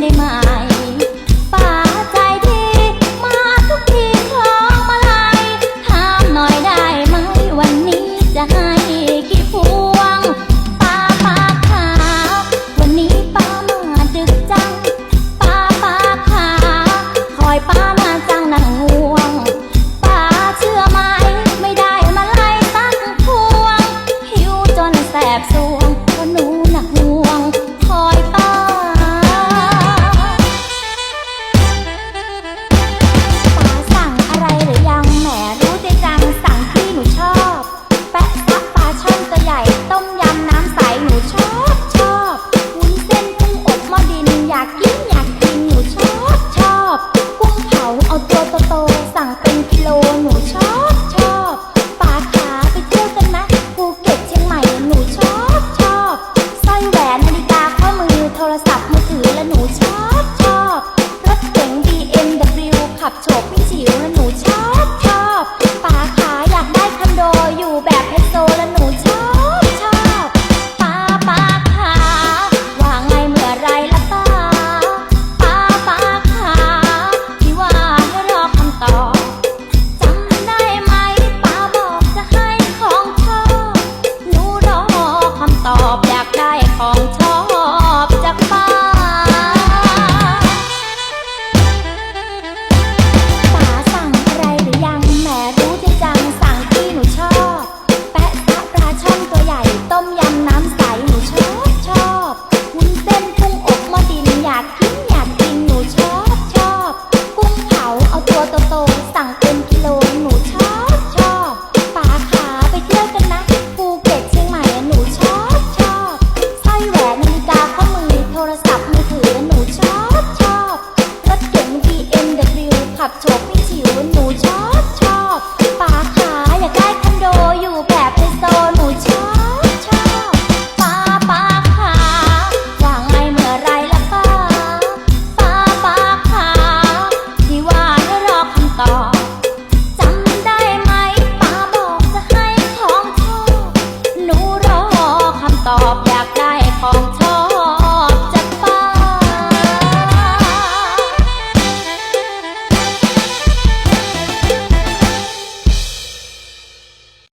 ได้มา อยากกินอยากกินหนูชอบชอบกุ้งเผาเอาตัวโตๆสั่ง